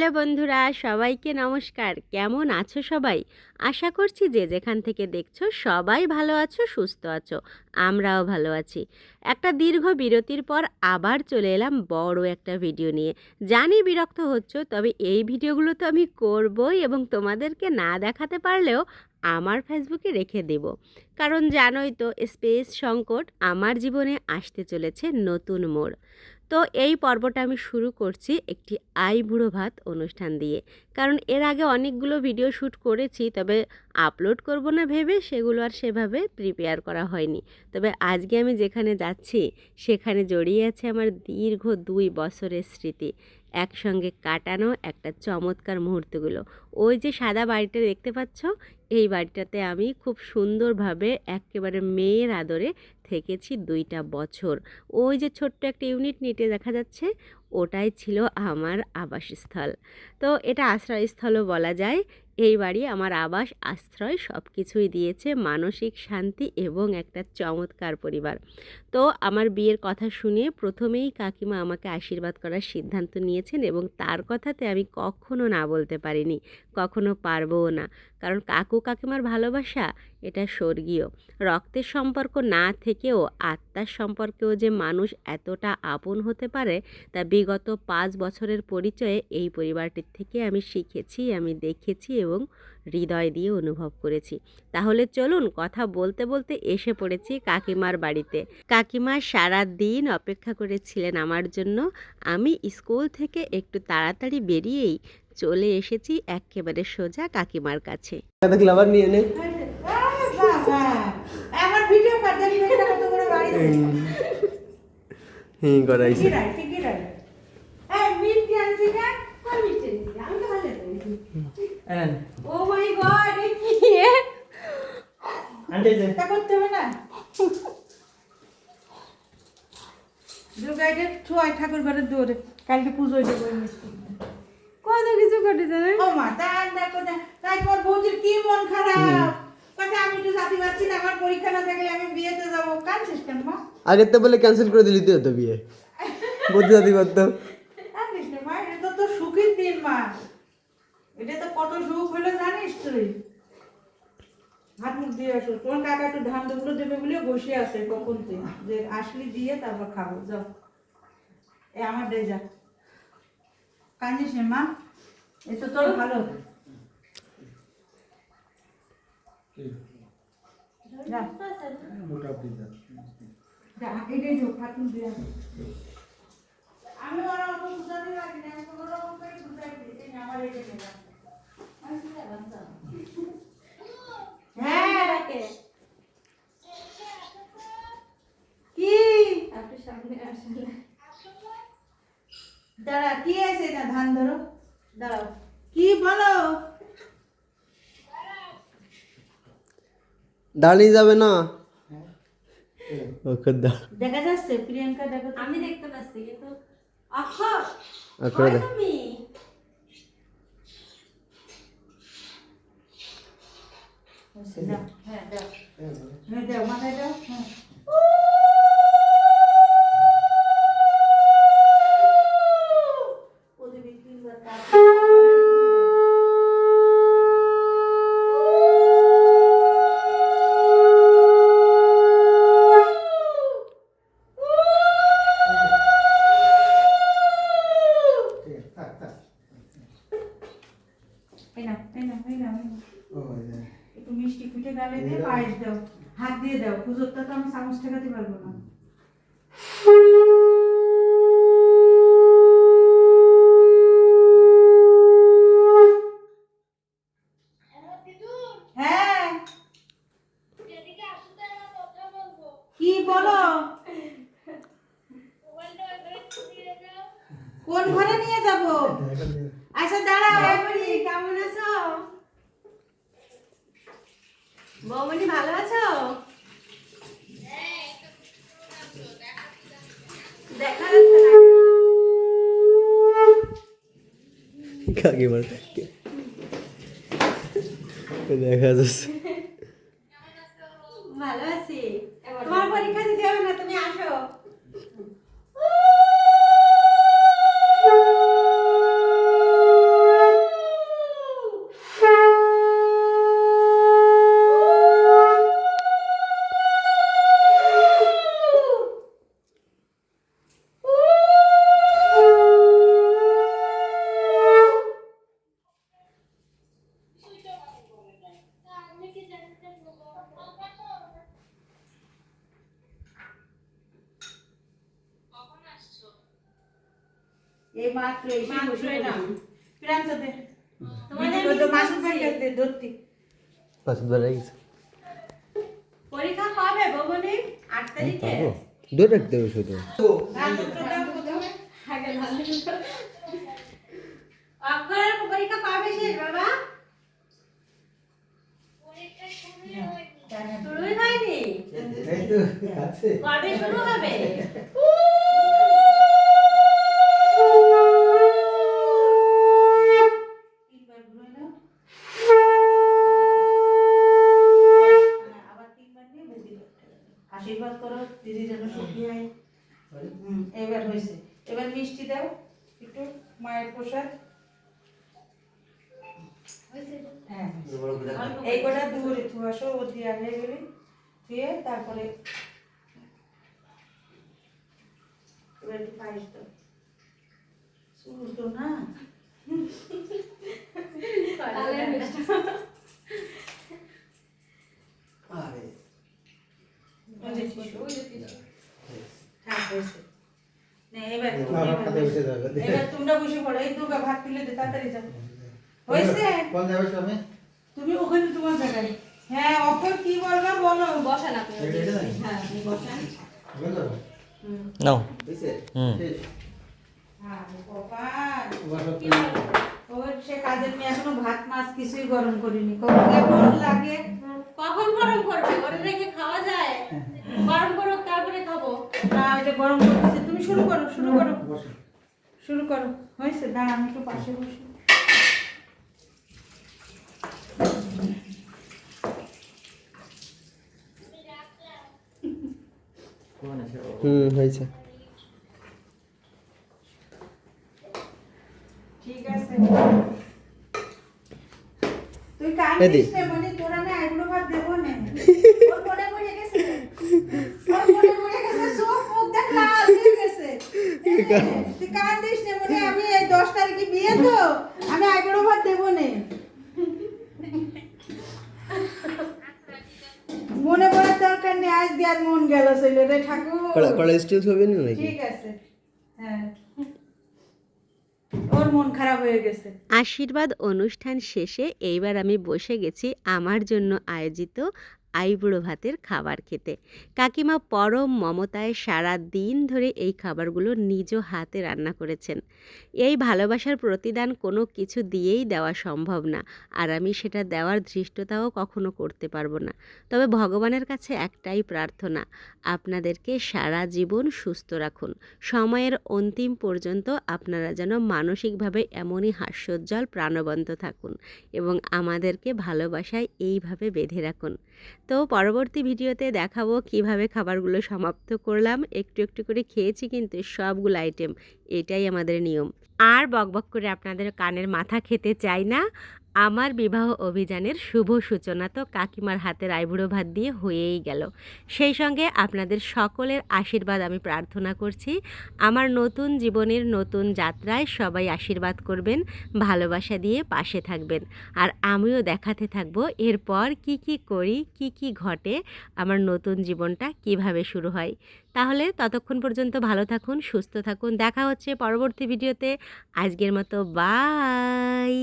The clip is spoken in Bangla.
হ্যালো বন্ধুরা, সবাইকে নমস্কার। কেমন আছো সবাই? আশা করছি যে যেখান থেকে দেখছ সবাই ভালো আছো, সুস্থ আছো, আমরাও ভালো আছি। একটা দীর্ঘ বিরতির পর আবার চলে এলাম বড় একটা ভিডিও নিয়ে। জানি বিরক্ত হচ্ছ, তবে এই ভিডিওগুলো তো আমি করবই এবং তোমাদেরকে না দেখাতে পারলেও আমার ফেসবুকে রেখে দেব। কারণ জানোই তো, স্পেস সংকট আমার জীবনে আসতে চলেছে নতুন মোড়। তো এই পর্বটা আমি শুরু করছি একটি আই বুড়ো ভাত অনুষ্ঠান দিয়ে। কারণ এর আগে অনেকগুলো ভিডিও শ্যুট করেছি, তবে আপলোড করব না ভেবে সেগুলো আর সেভাবে প্রিপেয়ার করা হয়নি। তবে আজকে আমি যেখানে যাচ্ছি, সেখানে জড়িয়ে আছে আমার দীর্ঘ দুই বছরের স্মৃতি। একসঙ্গে কাটানো একটা চমৎকার মুহূর্তগুলো। ওই যে সাদা বাড়িটা দেখতে পাচ্ছ, এই বাড়িটাতে আমি খুব সুন্দরভাবে একেবারে মেয়ের আদরে থেকেছি দুইটা বছর। ওই যে ছোট্ট একটা ইউনিট নিটে দেখা যাচ্ছে, ওটাই ছিল আমার আবাসস্থল। তো এটা আশ্রয়স্থলও বলা যায়। এই বাড়ি আমার আবাস, আশ্রয় সব কিছুই দিয়েছে মানসিক শান্তি এবং একটা চমৎকার পরিবার। তো আমার বিয়ের কথা শুনে প্রথমেই কাকিমা আমাকে আশীর্বাদ করার সিদ্ধান্ত নিয়েছেন এবং তার কথাতে আমি কখনো না বলতে পারিনি, কখনো পারবও না। কারণ কাকু কাকিমার ভালোবাসা, এটা স্বর্গীয়। রক্তের সম্পর্ক না থেকেও আত্মার সম্পর্কেও যে মানুষ এতটা আপন হতে পারে, তা বিগত পাঁচ বছরের পরিচয়ে এই পরিবারটির থেকে আমি শিখেছি, আমি দেখেছি এবং হৃদয় দিয়ে অনুভব করেছি। তাহলে চলুন কথা বলতে বলতে এসে পড়েছি কাকিমার বাড়িতে। কাকিমা সারা দিন অপেক্ষা করেছিলেন আমার জন্য। আমি স্কুল থেকে একটু তাড়াতাড়ি বেরিয়েই চলে এসেছি একেবারে সোজা কাকিমার কাছে। আবার নিয়ে নে। করাইছে ও মাই গড কি? আন্টি করতে হবে ঠাকুর ঘরের দৌড়ে কালকে পুজোয় দেবো মিষ্টি। কত কিছু ঘটেছে না? ও মা তার দেখো না তাই তোমার বৌদির কি মন খারাপ? কাছে আমি একটু যাতে পারছি না আমার পরীক্ষা না থাকলে আমি বিয়েতে যাব। কাঁদছিস কেন মা? আগের তো বলে ক্যান্সেল করে দিলি তুই তো বিয়ে। বুদ্ধি জাতি না মা? এটা তো তোর সুখের দিন মা। এটা তো কত সুখ হলো জানিস তুই? হাত মুখ দিয়ে আসো। তোমার কাকা একটু ধান দুপুরো দেবে বলে বসে আছে কখন তুই? যে আসলি দিয়ে তারপর খাব যাও। এ আমার দে যা। কাঁদিস মা? এ তো তোর ভালো এটাই আমি ওরা অত বুঝাতে পারি না আমি কোনো বুঝাই দিই আমার এটা নেই হ্যাঁ। কি? দাঁড়া কি আছে? না ধান ধরো। দাঁড়াও। কি বলো? দাঁড়িয়ে যাবে না। ওকে দেখা যাচ্ছে প্রিয়াঙ্কা দেখো আমি দেখতে পাচ্ছি কিন্তু অক্ষর তুমি? মিষ্টি গালে দিয়ে পায়েস দাও হাত দিয়ে দাও পুজোরটা তো আমি চামচ ঠেকাতে পারব না। হ্যাঁ। কি বলো? কোন ঘরে নিয়ে যাব? আচ্ছা দাঁড়াও কেমন আছো? বৌমনি ভালো আছো? দেখা যাচ্ছে দেখা যাচ্ছে। মাত্র এসে বসে না। প্রান্ত তোমাদের তোমাদের মাসুদ ভাই কাছে ধরতি পাঁচ বেলা পরীক্ষা তারিখে। দূর রাখতে হবে শুধু। অক্ষরের বাবা। শুরুই হয়নি। কবে শুরু হবে? আশীর্বাদ করো দিদি যেন সুখী হয় হুম, এবার হয়েছে। এবার মিষ্টি দাও একটু মায়ের প্রসাদ। হ্যাঁ এই কটা দূরে থু আসো ও দিয়ে আগে গেলি ধুয়ে তারপরে এবার একটু পায়েস দাও। চুল তো না। আরে। তুমি ওখানে তোমার জায়গায়। হ্যাঁ অপর কি বলবা বলো। বসান আপনি হ্যাঁ বসান। নাও। হুম। হ্যাঁ, কিছুই গরম করিনি। কখন লাগে? কখন গরম করবে? ঘরে রেখে খাওয়া যায়। গরম করুক তারপরে খাব। না ওই যে গরম করতেছে তুমি শুরু করো শুরু করো। শুরু করো। হয়েছে দাঁড়া আমি একটু পাশে বসি। হুম হয়েছে। ঠিক আছে। তুই। কান্দিস নে মানে তোরা না এগুলো ভাত দেবো না ওর মনে পড়ে গেছে ওর মনে পড়ে গেছে সব মুখ দেখ লাল হয়ে গেছে তুই কান্দিস নে মানে আমি এই দশ তারিখে বিয়ে তো আমি এগুলো ভাত দেবো না। মনে পড়ার দরকার নেই আজ দেওয়ার মন গেল ছেলে রে ঠাকুর। কড়া কড়া স্টিল ছবি না নাকি? ঠিক আছে। হ্যাঁ। ওর মন খারাপ হয়ে গেছে। আশীর্বাদ অনুষ্ঠান শেষে এইবার আমি বসে গেছি আমার জন্য আয়োজিত আইবুড়ো ভাতের খাবার খেতে। কাকিমা পরম মমতায় সারা দিন ধরে এই খাবারগুলো নিজ হাতে রান্না করেছেন। এই ভালোবাসার প্রতিদান কোনো কিছু দিয়েই দেওয়া সম্ভব না, আর আমি সেটা দেওয়ার ধৃষ্টতাও কখনো করতে পারব না। তবে ভগবানের কাছে একটাই প্রার্থনা, আপনাদেরকে সারা জীবন সুস্থ রাখুন। সময়ের অন্তিম পর্যন্ত আপনারা যেন মানসিকভাবে এমনই হাস্যোজ্জ্বল প্রাণবন্ত থাকুন এবং আমাদেরকে ভালোবাসায় এইভাবে বেঁধে রাখুন। তো পরবর্তী ভিডিওতে দেখাবো কীভাবে খাবারগুলো সমাপ্ত করলাম। একটু একটু করে খেয়েছি কিন্তু সবগুলো আইটেম এটাই আমাদের নিয়ম। আর বকবক করে আপনাদের কানের মাথা খেতে চাই না। আমার বিবাহ অভিযানের শুভ সূচনা তো কাকিমার হাতের আইবুড়ো ভাত দিয়ে হয়েই গেল। সেই সঙ্গে আপনাদের সকলের আশীর্বাদ আমি প্রার্থনা করছি। আমার নতুন জীবনের নতুন যাত্রায় সবাই আশীর্বাদ করবেন, ভালোবাসা দিয়ে পাশে থাকবেন। আর আমিও দেখাতে থাকব এরপর কি কি করি, কি কি ঘটে, আমার নতুন জীবনটা কীভাবে শুরু হয়। তাহলে ততক্ষণ পর্যন্ত ভালো থাকুন, সুস্থ থাকুন। দেখা হচ্ছে পরবর্তী ভিডিওতে। আজকের মতো, বাই!